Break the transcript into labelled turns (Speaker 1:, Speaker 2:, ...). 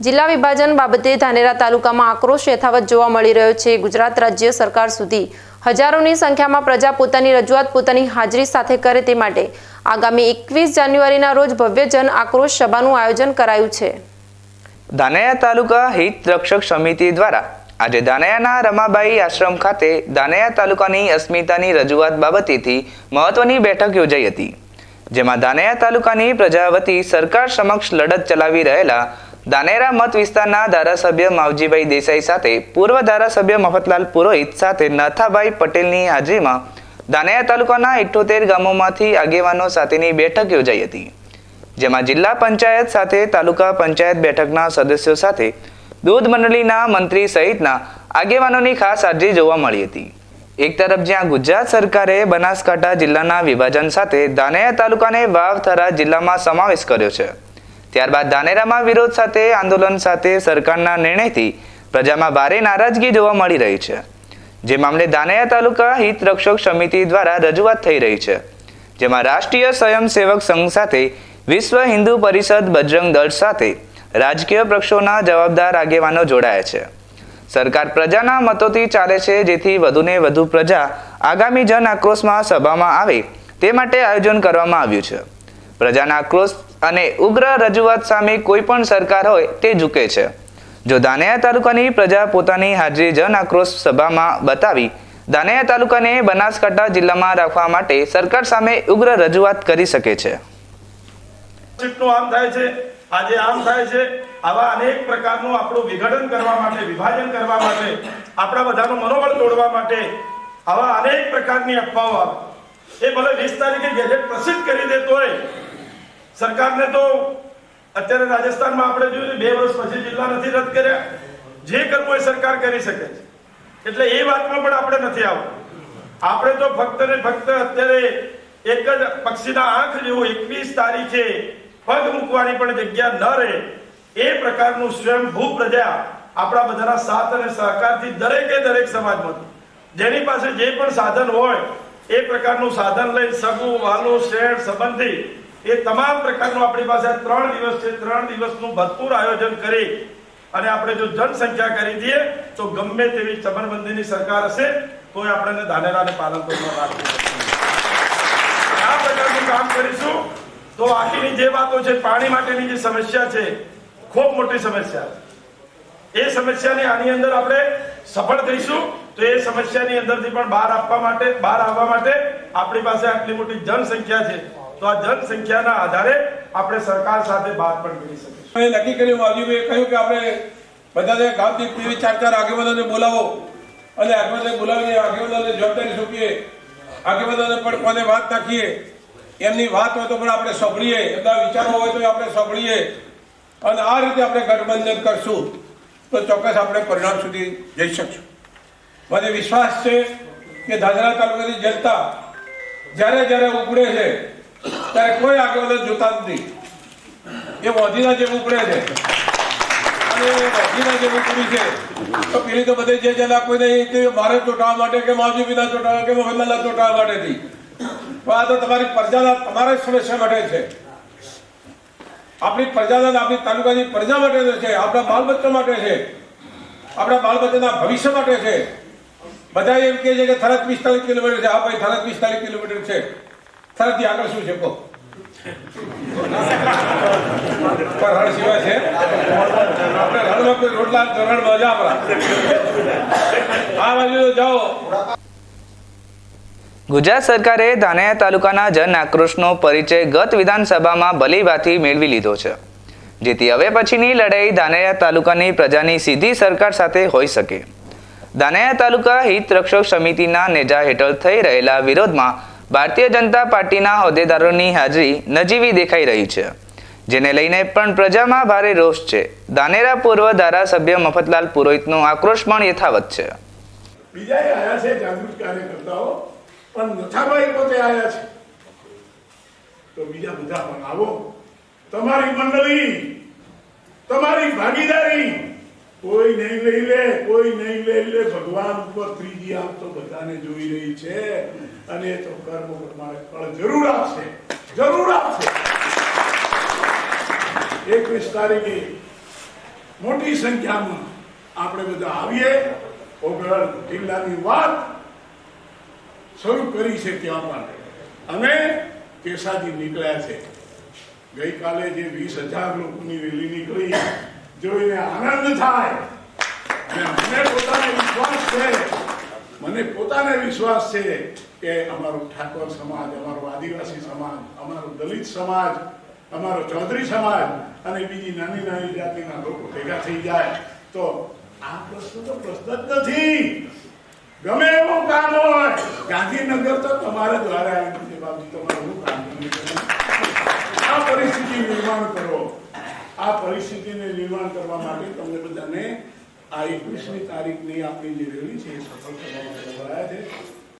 Speaker 1: જિલ્લા વિભાજન બાબતે ધાનેરા તાલુકામાં આક્રોશ યથાવત જોવા મળી રહ્યો છે. ગુજરાત રાજ્ય સરકાર સુધી હજારોની સંખ્યામાં પ્રજા પોતાની રજૂઆત, પોતાની હાજરી સાથે કરે તે માટે આગામી એકવીસ જાન્યુઆરીના રોજ ભવ્ય જન આક્રોશ સભાનું આયોજન કરાયું છે.
Speaker 2: ધાનેરા તાલુકા હિત રક્ષક સમિતિ દ્વારા આજે દાનયાના રમાબાઈ આશ્રમ ખાતે દાનયા તાલુકાની અસ્મિતાની રજૂઆત બાબતેથી મહત્વની બેઠક યોજાઈ હતી, જેમાં દાનયા તાલુકાની પ્રજા વતી સરકાર સમક્ષ લડત ચલાવી રહેલા ધાનેરા મત વિસ્તારના ધારાસભ્ય માવજીભાઈ દેસાઈ સાથે પૂર્વ ધારાસભ્ય મફતલાલ પુરોહિત સાથે નાથાભાઈ પટેલની હાજરીમાં દાનેરા તાલુકાના ઇઠ્ઠોતેર ગામોમાંથી આગેવાનો સાથેની બેઠક યોજાઈ હતી, જેમાં જિલ્લા પંચાયત સાથે તાલુકા પંચાયત બેઠકના સદસ્યો સાથે દૂધ મંડળીના મંત્રી સહિતના આગેવાનોની ખાસ હાજરી જોવા મળી હતી. એક તરફ જ્યાં ગુજરાત સરકારે બનાસકાંઠા જિલ્લાના વિભાજન સાથે દાનેરા તાલુકાને વાવથરા જિલ્લામાં સમાવેશ કર્યો છે ત્યારબાદ ધાનેરામાં વિરોધ સાથે, આંદોલન સાથે સરકારના નિર્ણયથી પ્રજામાં ભારે નારાજગી જોવા મળી રહી છે. જે મામલે ધાનેરા તાલુકા હિત રક્ષક સમિતિ દ્વારા રજૂઆત થઈ રહી છે. જેમાં રાષ્ટ્રીય સ્વયંસેવક સંઘ સાથે, વિશ્વ હિન્દુ પરિષદ બજરંગ દળ સાથે રાજકીય પક્ષોના જવાબદાર આગેવાનો જોડાયા છે. સરકાર પ્રજાના મતોથી ચાલે છે, જેથી વધુને વધુ પ્રજા આગામી જન આક્રોશમાં સભામાં આવે તે માટે આયોજન કરવામાં આવ્યું છે. પ્રજાના આક્રોશ અને ઉગ્ર રજૂઆત સામે કોઈ પણ સરકાર હોય તે ઝૂકે છે. જો ધાનેરા તાલુકાની પ્રજા પોતાની હાજરી જન આક્રોશ સભામાં બતાવી ધાનેરા તાલુકાને બનાસકાંઠા જિલ્લામાં રાખવા માટે સરકાર સામે ઉગ્ર રજૂઆત કરી શકે છે.
Speaker 3: આમ થાય છે, આજે આમ થાય છે, આવા અનેક પ્રકારનું આપણું વિઘટન કરવા માટે, વિભાજન કરવા માટે, આપણા બધાનું મનોબળ તોડવા માટે આવા અનેક પ્રકારની અફવાઓ આવે. એ ભલે વીસ તારીખે ગેજેટ પ્રસિદ્ધ કરી દેતો હોય સરકારને તો અત્યારે રાજસ્થાનમાં આપણે જોયું બે વર્ષ પછી જિલ્લા નથી રદ કર્યા. જે કરવું એ સરકાર કરી શકે છે. એટલે એ વાતમાં પણ આપણે નથી આવતું આપણે તો ફક્ત ને ફક્ત અત્યારે એક જ પક્ષીના આંખ જેવું એકવીસ તારીખે પગ મૂકવાની પણ જગ્યા ન રહે એ પ્રકારનું સ્વયંભૂ પ્રજા આપણા બધાના સાથ અને સહકારથી દરેકે દરેક સમાજમાંથી જેની પાસે જે પણ સાધન હોય, એ પ્રકારનું સાધન લઈ સગું, વાલું, શેઠ, સંબંધી એ તમામ પ્રકારનું આપણી પાસે ત્રણ દિવસ છે. ત્રણ દિવસનું ભરપૂર આયોજન કરી અને આપણે જો જનસંખ્યા કરી દઈએ, તો ગમે તેવી ચમનબંધીની સરકાર હશે તો આપણને ધાનેરાને પાલનપુરમાં રાખવું. આ પ્રકારનું કામ કરીશું, તો આખીની જે વાતો છે, પાણી માટેની જે સમસ્યા છે, ખૂબ મોટી સમસ્યા એ સમસ્યાની આની અંદર આપણે સફળ થઈશું, તો એ સમસ્યાની અંદરથી પણ બહાર આપવા માટે, બહાર આવવા માટે આપણી પાસે આટલી મોટી જનસંખ્યા છે. તો આ જનસંખ્યાના આધારે આપણે સરકાર સાથે વાત પણ કરી
Speaker 4: શકીએ નક્કી કર્યું વાલીઓએ કહ્યું કે આપણે બધાને ગામથી ત્રીસ ચાર ચાર આગેવાનોને બોલાવો અને આગેવાનોને બોલાવીને આગેવાનોને જવાબદારી સોંપીએ. આગેવાનોને પણ કોને વાત નાખીએ, એમની વાત હોય તો પણ આપણે સાંભળીએ, એમના વિચારો હોય તો આપણે સાંભળીએ. અને આ રીતે આપણે ગઠબંધન કરશું, તો ચોક્કસ આપણે પરિણામ સુધી જઈ શકશું. મને વિશ્વાસ છે કે દાદરા તાલુકાની જનતા જ્યારે જ્યારે ઉપડે છે ત્યારે કોઈ આગળ જોતા નથી એ વધીના જેવું ઉપડે છે. અને વધીના જેમ ઉપડી છે. તો પેલી તો બધે જે જેના કોઈ નહીં કે મારે ચોંટાવા માટે કે માવજીબીના ચોંટાવા કે મોહનલાલના ચોંટાવા માટેથી પણ આ તો તમારી પ્રજાના તમારા જ સમસ્યા માટે છે. આપણી પ્રજાના આપણી તાલુકાની પ્રજા માટે છે. આપણા બાલ બચ્ચા માટે છે. આપણા બાળ ભવિષ્ય માટે છે. બધા એમ કહે છે કે થરત પિસ્તાલીસ કિલોમીટર છે. હા ભાઈ થરત પિસ્તાલીસ કિલોમીટર છે. થરતથી આગળ શું છે, કહો. પર હળ સિવાય છે? આપણે રણમાં કોઈ રોટલા ધરણ મજા આપણા આ બાજુ જાઓ.
Speaker 2: ગુજરાત સરકારે ધાનેરા તાલુકાના જન આક્રોશનો પરિચય ગત વિધાનસભામાં ભલીભાથી મેળવી લીધો છે. જેથી હવે પછીની લડાઈ ધાનેરા તાલુકાની પ્રજાની સીધી સરકાર સાથે હોઈ શકે. ધાનેરા તાલુકા હિત રક્ષક સમિતિના નેજા હેઠળ થઈ રહેલા વિરોધમાં ભારતીય જનતા પાર્ટીના હોદ્દેદારોની હાજરી નજીવી દેખાઈ રહી છે, જેને લઈને પણ પ્રજામાં ભારે રોષ છે. દાનેરા પૂર્વ ધારાસભ્ય મફતલાલ પુરોહિતનો આક્રોશ પણ યથાવત છે.
Speaker 5: બીજા આયા છે જાગૃત કાર્યકર્તાઓ, પણ નથાભાઈ પોતે આયા છે. તો બીજા બધા પણ આવો. તમારી મંડળી, તમારી ભાગીદારી કોઈ નહીં લઈ લે, કોઈ નહીં લઈ લે. ભગવાન ઉપર ત્રીજી આમ તો બધાને જોઈ રહી છે. અને તો કર્મ પ્રમાણે ફળ જરૂર આપશે જરૂર આપશે. એકવીસ તારીખે મોટી સંખ્યામાં આપણે બધા આવીએ. ઓગળ જિલ્લાની વાત શરૂ કરી છે ત્યાં માટે અને કેસાજી નીકળ્યા છે. ગઈકાલે જે વીસ હજાર લોકોની રેલી નીકળી જોઈને આનંદ થાય. મને પોતાને વિશ્વાસ છે. મને પોતાને વિશ્વાસ છે કે અમારો ઠાકોર સમાજ, અમારો આદિવાસી સમાજ, અમારો દલિત સમાજ, અમારો ચૌધરી સમાજ અને બીજી નાની નાની જાતિના લોકો ભેગા થઈ જાય તો આ પ્રશ્ન તો પ્રશ્ન જ નથી. ગમે એવું કામ હોય, ગાંધીનગર તો તમારા દ્વારા બાપજી, તમારું કામ નથી આ પરિસ્થિતિ નિર્માણ કરો આ પરિસ્થિતિને નિર્માણ કરવા માટે તમને બધાને આ એકવીસમી તારીખની આપણી જે રેલી છે એ સફળ કરવા માટે છે.